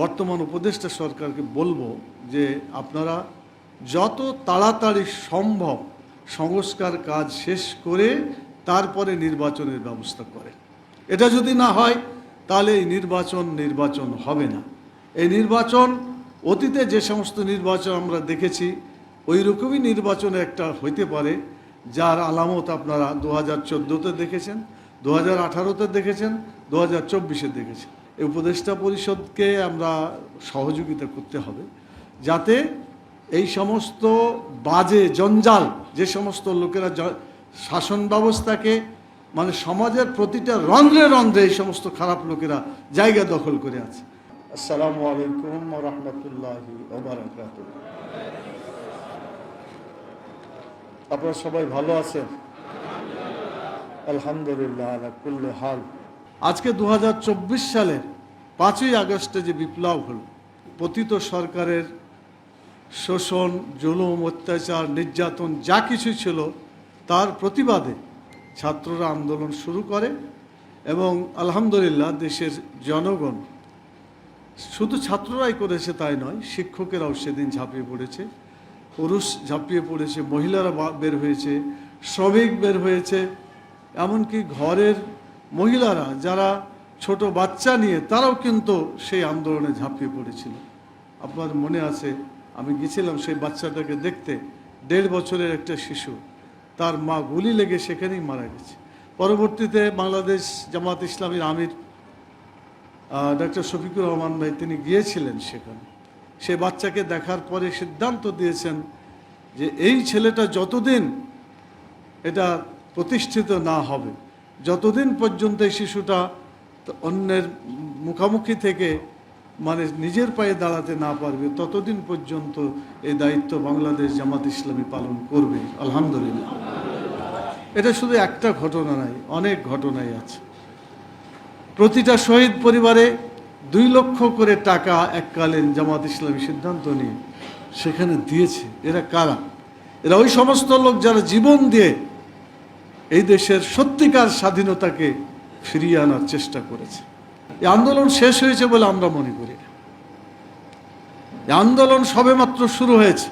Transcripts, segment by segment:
বর্তমান উপদেষ্টা সরকারকে বলব যে আপনারা যত তাড়াতাড়ি সম্ভব সংস্কার কাজ শেষ করে তারপরে নির্বাচনের ব্যবস্থা করে এটা যদি না হয়, তাহলে এই নির্বাচন নির্বাচন হবে না। এই নির্বাচন, অতীতে যে সমস্ত নির্বাচন আমরা দেখেছি ওই রকমই নির্বাচন একটা হইতে পারে, যার আলামত আপনারা দু হাজার চোদ্দোতে দেখেছেন, দু হাজার আঠারোতে দেখেছেন, দু হাজার চব্বিশে দেখেছেন। এই উপদেষ্টা পরিষদকে আমরা সহযোগিতা করতে হবে, যাতে এই সমস্ত বাজে জঞ্জাল, যে সমস্ত লোকেরা শাসন ব্যবস্থাকে মানে সমাজের প্রতিটা রন্ধ্রে রন্ধ্রে এই সমস্ত খারাপ লোকেরা জায়গা দখল করে আছে। আসসালামু আলাইকুম রহমতুল্লাহি আপনারা সবাই ভালো আছেন? আলহামদুলিল্লাহ, আলা হাল। আজকে দু হাজার চব্বিশ সালের পাঁচই আগস্টে যে বিপ্লব হলো, পতিত সরকারের শোষণ, জুলুম, অত্যাচার, নির্যাতন যা কিছু ছিল, তার প্রতিবাদে ছাত্ররা আন্দোলন শুরু করে এবং আলহামদুলিল্লাহ দেশের জনগণ শুধু ছাত্ররাই করেছে তাই নয়, শিক্ষকেরাও সেদিন ঝাঁপিয়ে পড়েছে, পুরুষ ঝাঁপিয়ে পড়েছে, মহিলারা বের হয়েছে, শ্রমিক বের হয়েছে, এমনকি ঘরের মহিলারা, যারা ছোট বাচ্চা নিয়ে, তারাও কিন্তু সেই আন্দোলনে ঝাঁপিয়ে পড়েছিল। আপনার মনে আছে, আমি গেছিলাম সেই বাচ্চাটাকে দেখতে, দেড় বছরের একটা শিশু। তার মা গুলি লেগে সেখানেই মারা গেছে। পরবর্তীতে বাংলাদেশ জামাত ইসলামীর আমির ডক্টর শফিকুর রহমান ভাই, তিনি গিয়েছিলেন সেখানে। সে বাচ্চাকে দেখার পরে সিদ্ধান্ত দিয়েছেন যে, এই ছেলেটা যতদিন এটা প্রতিষ্ঠিত না হবে যতদিন পর্যন্ত এই শিশুটা অন্যের মুখামুখি থেকে মানে নিজের পায়ে দাঁড়াতে না পারবে, ততদিন পর্যন্ত এই দায়িত্ব বাংলাদেশ জামাত ইসলামী পালন করবে, আলহামদুলিল্লাহ। এটা শুধু একটা ঘটনা নাই, অনেক ঘটনাই আছে। প্রতিটা শহীদ পরিবারে দুই লক্ষ করে টাকা এককালীন জামাত ইসলামী সিদ্ধান্ত নিয়ে সেখানে দিয়েছে। এরা কারা? এরা ওই সমস্ত লোক যারা জীবন দিয়ে এই দেশের সত্যিকার স্বাধীনতাকে ফিরিয়ে আনার চেষ্টা করেছে। এই আন্দোলন শেষ হয়েছে বলে আমরা মনে করি। না। এই আন্দোলন সবেমাত্র শুরু হয়েছে।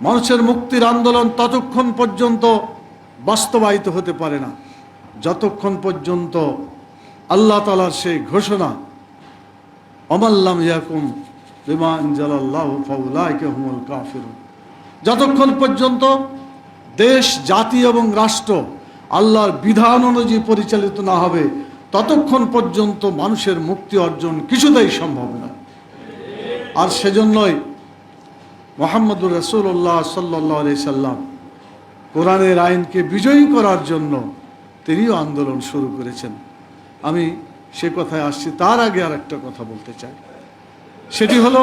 মানুষের মুক্তির আন্দোলন ততক্ষণ পর্যন্ত বাস্তবায়িত হতে পারে না। যতক্ষণ পর্যন্ত আল্লাহ তালার সেই ঘোষণা অমাল্লাম ইয়াকুম বিমা আনজালাল্লাহু ফাউলাইকা হুমুল কাফিরুন, যতক্ষণ পর্যন্ত দেশ, জাতি এবং রাষ্ট্র আল্লাহর বিধান অনুযায়ী পরিচালিত না হবে, ততক্ষণ পর্যন্ত মানুষের মুক্তি অর্জন কিছুতেই সম্ভব না। আর সেজন্যই মোহাম্মদুর রসুল্লাহ সাল্লাহ সাল্লাম কোরআনের আইনকে বিজয়ী করার জন্য তিনিও আন্দোলন শুরু করেছেন। আমি সে কথায় আসছি, তার আগে আর একটা কথা বলতে চাই। সেটি হলো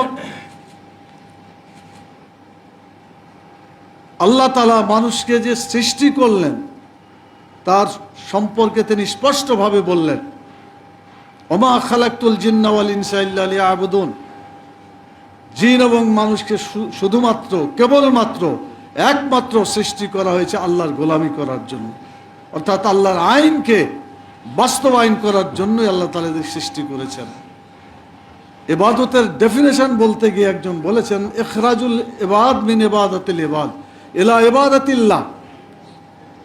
আল্লাহ তালা মানুষকে যে সৃষ্টি করলেন, তার সম্পর্কে তিনি স্পষ্টভাবে বললেন, ওমা খালাক্তুল জিন্নাওয়াল ইনসাইল্লা আলী আবুদুন জিন এবং মানুষকে শুধুমাত্র, কেবলমাত্র, একমাত্র সৃষ্টি করা হয়েছে আল্লাহর গোলামি করার জন্য। অর্থাৎ আল্লাহর আইনকে বাস্তবায়ন করার জন্যই আল্লাহ তালাদের সৃষ্টি করেছেন। এবাদতের ডেফিনেশন বলতে গিয়ে একজন বলেছেন এখরাজুল এবাদ মিন এবাদতিল এবাদ এলা এবাদতিল্লাহ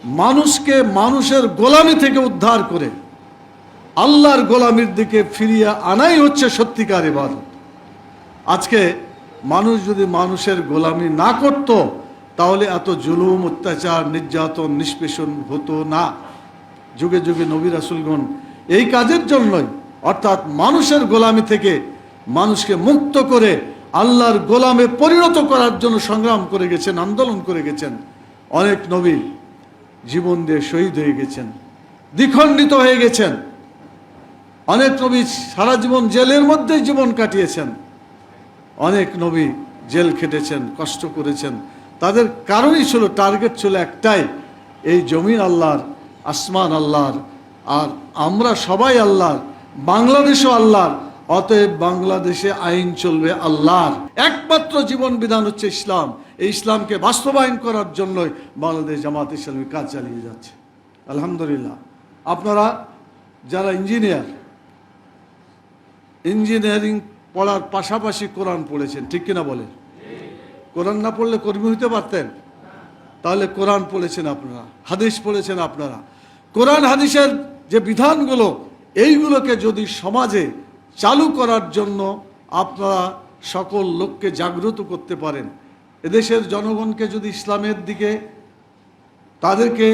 মানুষকে মানুষের গোলামি থেকে উদ্ধার করে আল্লাহর গোলামির দিকে ফিরিয়ে আনাই হচ্ছে সত্যিকার ইবাদত। আজকে মানুষ যদি মানুষের গোলামি না করত, তাহলে এত জুলুম, অত্যাচার, নির্যাতন, নিষ্পেষণ হতো না। যুগে যুগে নবী রাসুলগণ এই কাজের জন্যই অর্থাৎ মানুষের গোলামি থেকে মানুষকে মুক্ত করে আল্লাহর গোলামে পরিণত করার জন্য সংগ্রাম করে গেছেন, আন্দোলন করে গেছেন। অনেক নবী জীবন দিয়ে শহীদ হয়ে গেছেন, দ্বিখণ্ডিত হয়ে গেছেন। অনেক নবী সারা জীবন জেলের মধ্যেই জীবন কাটিয়েছেন। অনেক নবী জেল খেটেছেন, কষ্ট করেছেন। তাদের কারণই ছিল, টার্গেট ছিল একটাই, এই জমিন আল্লাহর, আসমান আল্লাহর, আর আমরা সবাই আল্লাহর, বাংলাদেশও আল্লাহর অতএব বাংলাদেশে আইন চলবে আল্লাহর। একমাত্র জীবন বিধান হচ্ছে ইসলাম। এই ইসলামকে বাস্তবায়ন করার জন্যই বাংলাদেশ জামাত ইসলামী কাজ চালিয়ে যাচ্ছে। আলহামদুলিল্লাহ। আপনারা যারা ইঞ্জিনিয়ার, ইঞ্জিনিয়ারিং পড়ার পাশাপাশি কোরআন পড়েছেন, ঠিক কিনা বলেন? কোরআন না পড়লে কর্মী হইতে পারতেন? তাহলে কোরআন পড়েছেন আপনারা, হাদিস পড়েছেন আপনারা। কোরআন, হাদিসের যে বিধানগুলো, এইগুলোকে যদি সমাজে চালু করার জন্য আপনারা সকল লোককে জাগ্রত করতে পারেন। এদেশের জনগণকে যদি ইসলামের দিকে তাদেরকে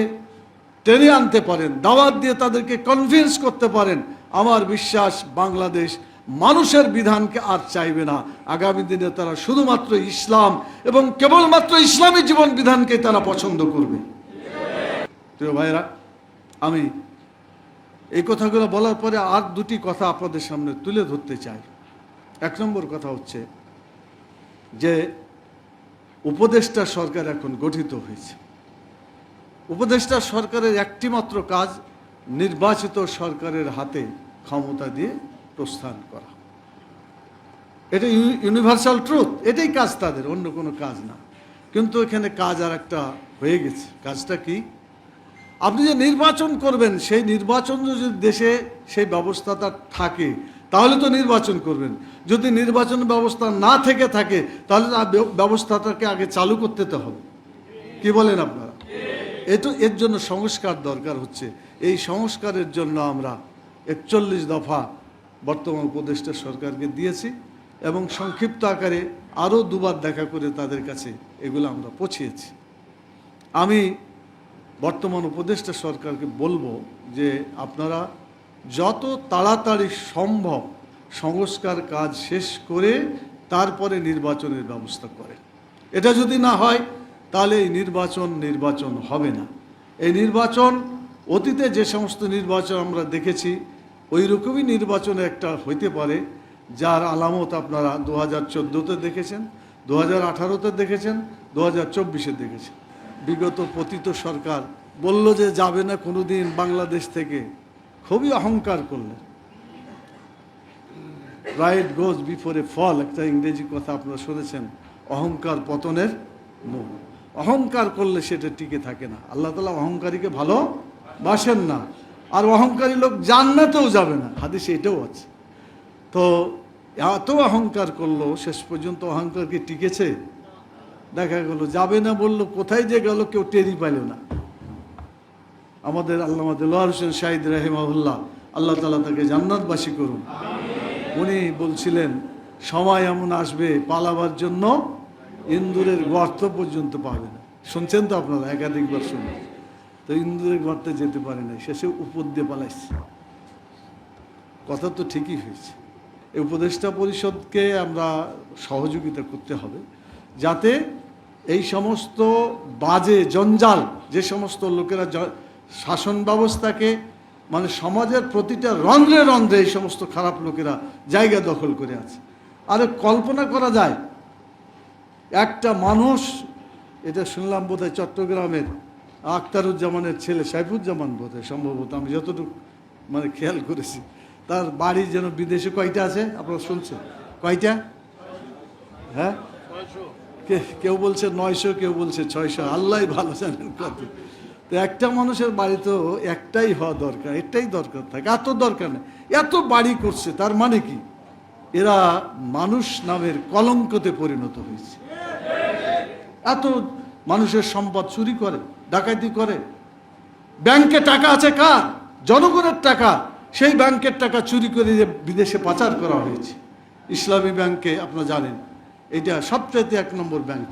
টেনে আনতে পারেন, দাওয়াত দিয়ে তাদেরকে কনভিন্স করতে পারেন, আমার বিশ্বাস বাংলাদেশ মানুষের বিধানকে আর চাইবে না। আগামী দিনে তারা শুধুমাত্র ইসলাম এবং কেবলমাত্র ইসলামী জীবন বিধানকে তারা পছন্দ করবে। প্রিয় ভাইরা আমি এই কথাগুলো বলার পরে আর দুটি কথা আপনাদের সামনে তুলে ধরতে চাই। এক নম্বর কথা হচ্ছে যে উপদেষ্টা সরকার এখন গঠিত হয়েছে। উপদেষ্টা সরকারের একটি মাত্র কাজ নির্বাচিত সরকারের হাতে ক্ষমতা দিয়ে প্রস্থান করা। এটা ইউনিভার্সাল ট্রুথ এটাই কাজ তাদের, অন্য কোনো কাজ না। কিন্তু এখানে কাজ আর একটা হয়ে গেছে। কাজটা কি? আপনি যে নির্বাচন করবেন, সেই নির্বাচন যদি দেশে সেই ব্যবস্থাটা থাকে, তাহলে তো নির্বাচন করবেন। যদি নির্বাচন ব্যবস্থা না থেকে থাকে, তাহলে ব্যবস্থাটাকে আগে চালু করতে তো হবে। কি বলেন আপনারা? এতো এর জন্য সংস্কার দরকার হচ্ছে। এই সংস্কারের জন্য আমরা একচল্লিশ দফা বর্তমান উপদেষ্টা সরকারকে দিয়েছি এবং সংক্ষিপ্ত আকারে আরও দুবার দেখা করে তাদের কাছে এগুলো আমরা পৌঁছিয়েছি। আমি বর্তমান উপদেষ্টা সরকারকে বলব যে আপনারা যত তাড়াতাড়ি সম্ভব সংস্কার কাজ শেষ করে তারপরে নির্বাচনের ব্যবস্থা করেন। এটা যদি না হয়, তাহলে এই নির্বাচন নির্বাচন হবে না। এই নির্বাচন, অতীতে যে সমস্ত নির্বাচন আমরা দেখেছি ওই রকমই নির্বাচন একটা হইতে পারে, যার আলামত আপনারা দু হাজার চোদ্দোতে দেখেছেন, দু হাজার আঠারোতে দেখেছেন, দু হাজার চব্বিশে দেখেছেন। বিগত পতিত সরকার বলল যে যাবে না কোনোদিন বাংলাদেশ থেকে। খুবই অহংকার করলেন রাইট গোজ বিফোরে ফল, একটা ইংরেজি কথা আপনারা শুনেছেন, অহংকার পতনের মুখ অহংকার করলে সেটা টিকে থাকে না। আল্লাহ তালা অহংকারীকে ভালো বাসেন না। আর অহংকারী লোক জান্নাতেও যাবে না। হাদিসে এটাও আছে। তো এত অহংকার করল, শেষ পর্যন্ত অহংকার কি টিকেছে? দেখা গেল, যাবে না বলল, কোথায় যে গেল কেউ টেরি পাইল না। আমাদের আল্লাহ দেলোয়ার হোসেন শাহিদ রাহিমাহুল্লাহ, আল্লাহ তালা তাকে জান্নাতবাসী করুন। উনি বলছিলেন, সময় এমন আসবে পালাবার জন্য ইন্দুরের গর্ত পর্যন্ত পাবে না। শুনছেন তো আপনারা, একাধিকবার শুনবেন তো ইন্দুরের গর্তে যেতে পারে না শেষে উপর দিয়ে পালাইছে। কথা তো ঠিকই হয়েছে। এই উপদেষ্টা পরিষদকে আমরা সহযোগিতা করতে হবে, যাতে এই সমস্ত বাজে জঞ্জাল, যে সমস্ত লোকেরা শাসন ব্যবস্থাকে মানে সমাজের প্রতিটা রন্ধ্রে রন্ধ্রে এই সমস্ত খারাপ লোকেরা জায়গা দখল করে আছে। আরে কল্পনা করা যায়, একটা মানুষ, এটা শুনলাম বোধহয় চট্টগ্রামের আখতারুজ্জামানের ছেলে সাইফুজ্জামান বোধহয় সম্ভবত, আমি যতটুকু মানে খেয়াল করেছি। তার বাড়ি যেন বিদেশে কয়টা আছে, আপনারা শুনছেন? কয়টা? হ্যাঁ? কেউ বলছে নয়শো, কেউ বলছে ছয়শো, আল্লাহ ভালো জানেন কত। তো একটা মানুষের বাড়ি তো একটাই হওয়া দরকার এটাই দরকার থাকে, এত দরকার নেই, এত বাড়ি করছে, তার মানে কি? এরা মানুষ নামের কলঙ্কতে পরিণত হয়েছে। এত মানুষের সম্পদ চুরি করে, ডাকাতি করে। ব্যাংকে টাকা আছে কার? জনগণের টাকা। সেই ব্যাংকের টাকা চুরি করে যে বিদেশে পাচার করা হয়েছে। ইসলামী ব্যাংকে, আপনারা জানেন এটা সবচাইতে এক নম্বর ব্যাংক।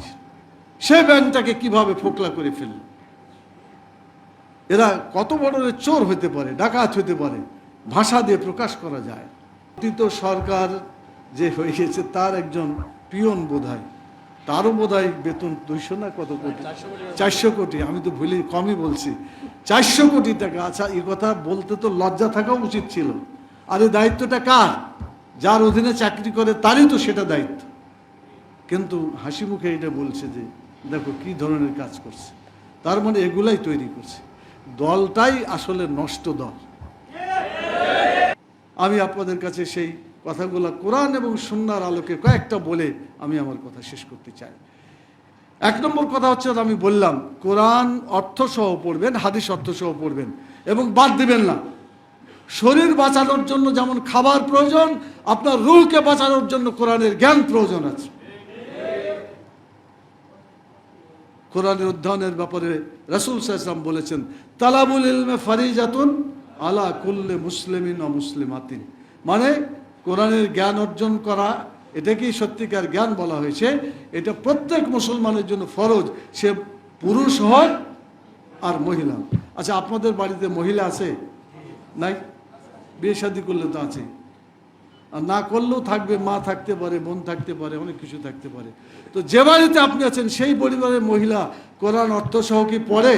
সেই ব্যাংকটাকে কীভাবে ফোকলা করে ফেলল? এরা কত বড় চোর হতে পারে, ডাকাত হতে পারে, ভাষা দিয়ে প্রকাশ করা যায়। অতীত সরকার যে হয়ে গেছে, তার একজন পিয়ন বোধহয় তারও বোধহয় বেতন দুইশো না কত কোটি? চারশো কোটি, আমি তো ভুলি, কমই বলছি। চারশো কোটি টাকা আচ্ছা এই কথা বলতে তো লজ্জা থাকা উচিত ছিল। আর এই দায়িত্বটা কার? যার অধীনে চাকরি করে, তারই তো সেটা দায়িত্ব। কিন্তু হাসি মুখে এটা বলছে যে, দেখো কি ধরনের কাজ করছে। তার মানে এগুলাই তৈরি করছে। দলটাই আসলে নষ্ট দল। আমি আপনাদের কাছে সেই কথাগুলো কোরআন এবং সুন্নার আলোকে কয়েকটা বলে আমি আমার কথা শেষ করতে চাই। এক নম্বর কথা হচ্ছে আমি বললাম, কোরআন অর্থ সহ পড়বেন, হাদিস অর্থ সহ পড়বেন এবং বাদ দিবেন না। শরীর বাঁচানোর জন্য যেমন খাবার প্রয়োজন, আপনার রুহকে বাঁচানোর জন্য কোরআনের জ্ঞান প্রয়োজন আছে। কোরআনের অধ্যয়নের ব্যাপারে রাসুল সাহসাম বলেছেন, তালাবুল ইলমে ফারিজাতুন আলা কুল্লে মুসলিমিন ও মুসলিমাতিন। মানে কোরআনের জ্ঞান অর্জন করা, এটাকেই সত্যিকার জ্ঞান বলা হয়েছে। এটা প্রত্যেক মুসলমানের জন্য ফরজ। সে পুরুষ হোক আর মহিলা। আচ্ছা আপনাদের বাড়িতে মহিলা আছে? নাই? বিয়ে শাদী করলে তো আছে। আর না করলেও থাকবে, মা থাকতে পারে, বোন থাকতে পারে, অনেক কিছু থাকতে পারে। তো যে বাড়িতে আপনি আছেন, সেই পরিবারের মহিলা কোরআন অর্থ সহ কি পড়ে?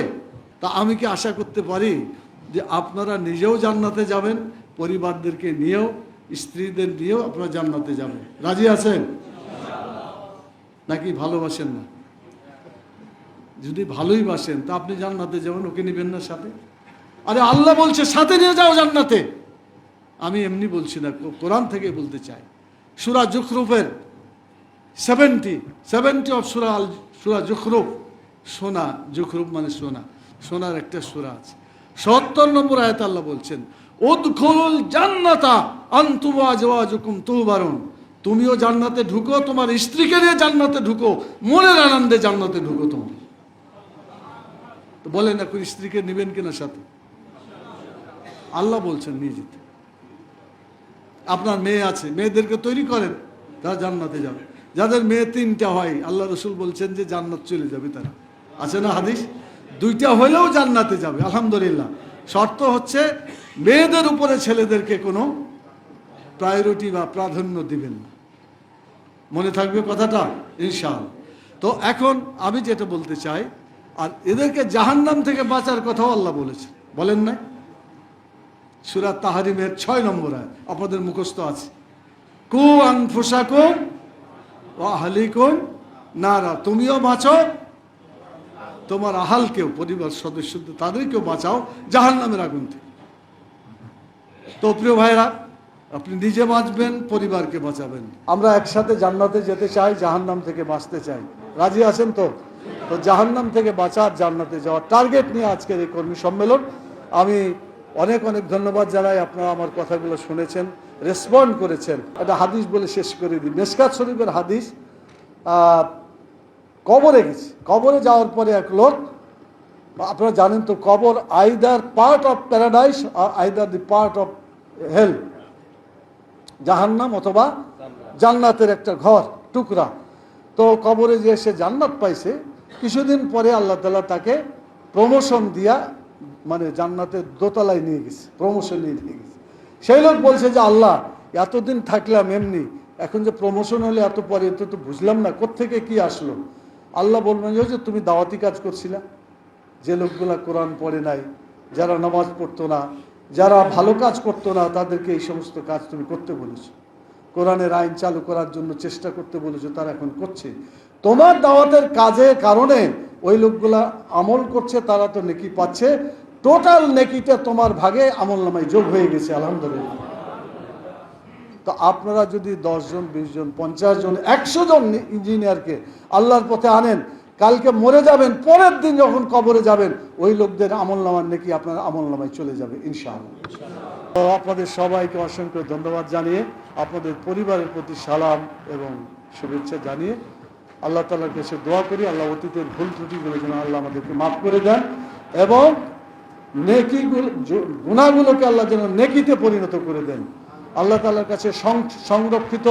তা আমি কি আশা করতে পারি যে আপনারা নিজেও জান্নাতে যাবেন, পরিবারদেরকে নিয়েও, স্ত্রীদের নিয়েও আপনারা জান্নাতে যাবেন। রাজি আছেন? নাকি ভালোবাসেন না? যদি ভালোই বাসেন, তা আপনি জান্নাতে যাবেন, ওকে নেবেন না সাথে? আরে আল্লাহ বলছে, সাথে নিয়ে যাও জান্নাতে। আমি এমনি বলছি না কোরআন থেকে বলতে চাই। সুরা জুখরুফের সেভেন্টি সেভেন্টি অফ সুরা আল সুরা জুখরুফ। সোনা, জুখরুফ মানে সোনা। সোনার একটা সুরা আছে। সত্তর নম্বর আয়াত আল্লাহ বলছেন, উদখুলুল জান্নাতা আনতুমা জওয়াজুকুম তুবারুন তুমিও জান্নাতে ঢুকো, তোমার স্ত্রীকে নিয়ে জান্নাতে ঢুকো, মনের আনন্দে জান্নাতে ঢুকো তোমার তো বলেন এখন স্ত্রীকে নেবেন কিনা সাথে? আল্লাহ বলছেন, নিয়ে যেতে। আপনার মেয়ে আছে, মেয়েদেরকে তৈরি করেন, তারা জান্নাতে যাবে। যাদের মেয়ে তিনটা হয়, আল্লাহ রসুল বলছেন যে জান্নাত চলে যাবে তারা। আছে না হাদিস? দুইটা হলেও জান্নাতে যাবে, আলহামদুলিল্লাহ। শর্ত হচ্ছে, মেয়েদের উপরে ছেলেদেরকে কোনো প্রায়োরিটি বা প্রাধান্য দিবেন না। মনে থাকবে কথাটা? ইনশাল তো এখন আমি যেটা বলতে চাই, আর এদেরকে জাহান্নাম থেকে বাঁচার কথাও আল্লাহ বলেছে বলেন না সুরাত তাহারিমের ছয় নম্বর আয় আপনাদের মুখস্থ আছে। কু আনফুসাকুম ও আহলিকুম নারা। তুমিও বাঁচো, তোমার আহালকেও, পরিবার সদস্যদের, তাদেরকেও বাঁচাও জাহান্নামের আগুন থেকে। তো প্রিয় ভাইরা আপনি নিজে বাঁচবেন, পরিবারকে বাঁচাবেন। আমরা একসাথে জান্নাতে যেতে চাই, জাহান্নাম থেকে বাঁচতে চাই। রাজি আছেন তো? তো জাহান্নাম থেকে বাঁচার জান্নাতে যাওয়ার টার্গেট নিয়ে আজকের এই কর্মী সম্মেলন। আমি অনেক অনেক ধন্যবাদ জানাই আপনারা আমার কথাগুলো শুনেছেন রেসপন্ড করেছেন। একটা হাদিস বলে শেষ করে দিই। মেসকাত শরীফের হাদিস কবরে গেছে। কবরে যাওয়ার পরে এক লোক, আপনারা জানেন তো, কবর either part of paradise R either the part of hell জাহান্নাম অথবা জান্নাতের একটা ঘর, টুকরা। তো কবরে যে সে জান্নাত পাইছে, কিছুদিন পরে আল্লাহ তালা তাকে প্রমোশন দিয়া মানে জান্নাতের দোতলায় নিয়ে গেছে প্রমোশন নিয়ে নিয়ে গেছে। সেই লোক বলছে যে, আল্লাহ, এতদিন থাকলাম এমনি, এখন যে প্রমোশন হলে এত পরে তো তো বুঝলাম না, কোত্থেকে কি আসলো? আল্লাহ বলবেন যে তুমি দাওয়াতি কাজ করছিলা, যে লোকগুলা কোরআন পড়ে নাই, যারা নামাজ পড়তো না, যারা ভালো কাজ করতো না, তাদেরকে এই সমস্ত কাজ তুমি করতে বলেছ। কোরআনের আইন চালু করার জন্য চেষ্টা করতে বলেছ, তারা এখন করছে। তোমার দাওয়াতের কাজের কারণে ওই লোকগুলা আমল করছে, তারা তো নেকি পাচ্ছে টোটাল নেকিটা তোমার ভাগে আমল নামায় যোগ হয়ে গেছে, আলহামদুলিল্লাহ। তো আপনারা যদি দশজন বিশ জন, পঞ্চাশ জন, একশো জন ইঞ্জিনিয়ারকে আল্লাহর পথে আনেন, কালকে মরে যাবেন, পরের দিন যখন কবরে যাবেন, ওই লোকদের আমল নামার নাকি আপনার আমল নামায় চলে যাবে, ইনশাআল্লাহ। তো আপনাদের সবাইকে অসংখ্য ধন্যবাদ জানিয়ে, আপনাদের পরিবারের প্রতি সালাম এবং শুভেচ্ছা জানিয়ে আল্লাহ তালার কাছে দোয়া করি, আল্লাহ অতীতের ভুল ত্রুটিগুলো যেন আল্লাহ আমাদেরকে মাফ করে দেন এবং নেকিগুলো গুণাগুলোকে আল্লাহ যেন নেকিতে পরিণত করে দেন। আল্লাহ তালার কাছে সংরক্ষিত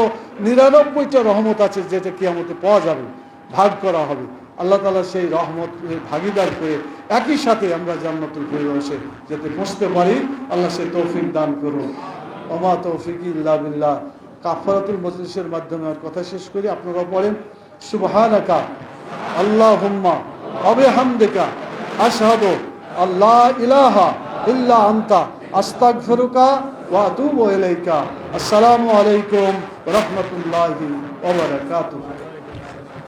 নিরানব্বইটা রহমত আছে যেটা কি কিয়ামতে পাওয়া যাবে, ভাগ করা হবে। আল্লাহ তালা সেই রহমত ভাগিদার করে একই সাথে আমরা জান্নাতুল ফিরদৌসে যাতে বসতে পারি, আল্লাহ সে তৌফিক দান করুন। ওমা তৌফিক ইল্লা কাফারাতুল মজলিসের মাধ্যমে আর কথা শেষ করি আপনারা পড়েন। সুবহানাকা আল্লাহ হুম্মা অবে হামদেকা আশহাদু আল্লাহ ইলাহা ইল্লা আন্তা আস্তাগফিরুকা ওয়া আতুবু ইলাইকা। আসসালামু আলাইকুম রাহমাতুল্লাহি ওয়া বারাকাতুহু।